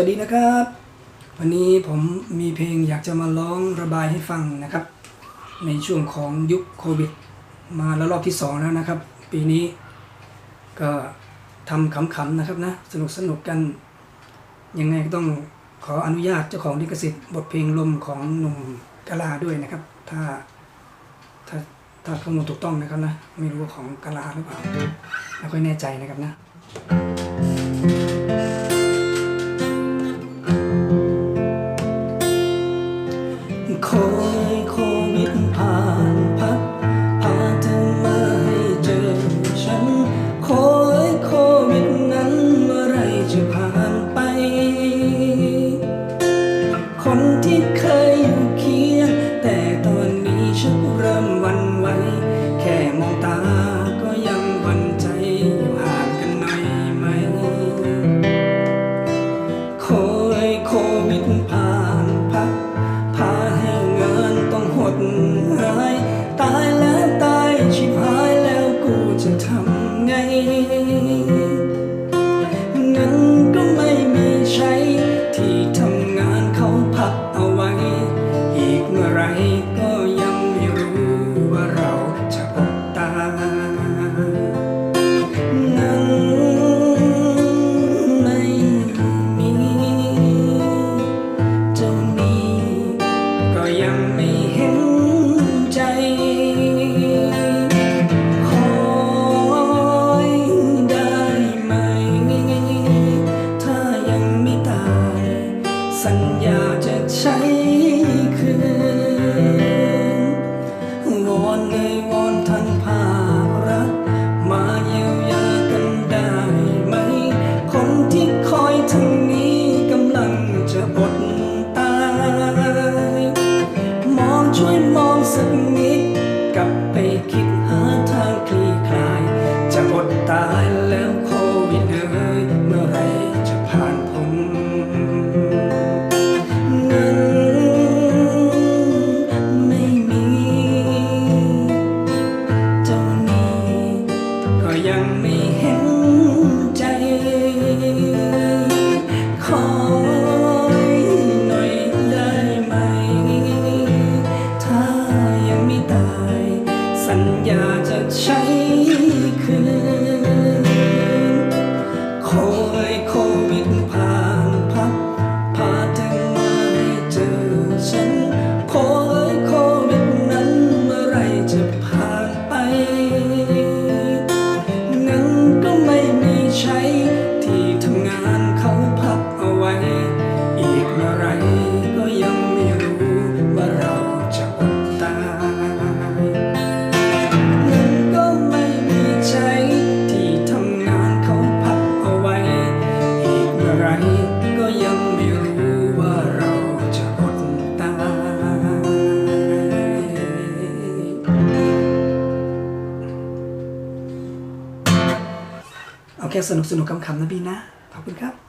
วัสดีนะครับ วันนี้ผมมีเพลงอยากจะมาร้องระบายให้ฟังนะครับ ในช่วงของยุคโควิด มาแล้วรอบที่สองแล้วนะครับ ปีนี้ก็ทำขำๆนะครับนะ สนุกสนุกกัน ยังไงก็ต้องขออนุญาตเจ้าของลิขสิทธิ์บทเพลงลมของหนุ่มกะลาด้วยนะครับ ถ้าถ้าถ้าข้อมูลถูกต้องนะครับนะ ไม่รู้ว่าของกะลาหรือเปล่าไม่ค่อยแน่ใจนะครับนะ คอยโควิดผ่านพักพาเธอมาให้เจอฉันคอยโควิดนั้นเมื่อไรจะผ่านไป คนที่เคยอยู่เคียงแต่ตอนนี้ฉันเริ่ม สัญญาจะใช้คืนวอนเลยวอนท่านภาครัฐมาเยียวยากันได้ไหม คนที่คอยทางนี้กำลังจะอดตาย มองช่วยมองสักนิด กลับไปคิดหาทางคล ยังไม่เห็นใจ ขอหน่อยได้ไหม ถ้ายังไม่ตาย สัญญาจะใช้คืน งานเขาพับเอาไว้ อีกเมื่อไรก็ยังไม่รู้ว่าเราจะอดตายเงินก็ไม่มีใช้ที่ทำงานเขาพับเอาไว้ อีกเมื่อไรก็ยังไม่รู้ว่าเราจะอดตายเอาแค่สนุกสนุกคำๆนะพี่นะ ขอบคุณครับ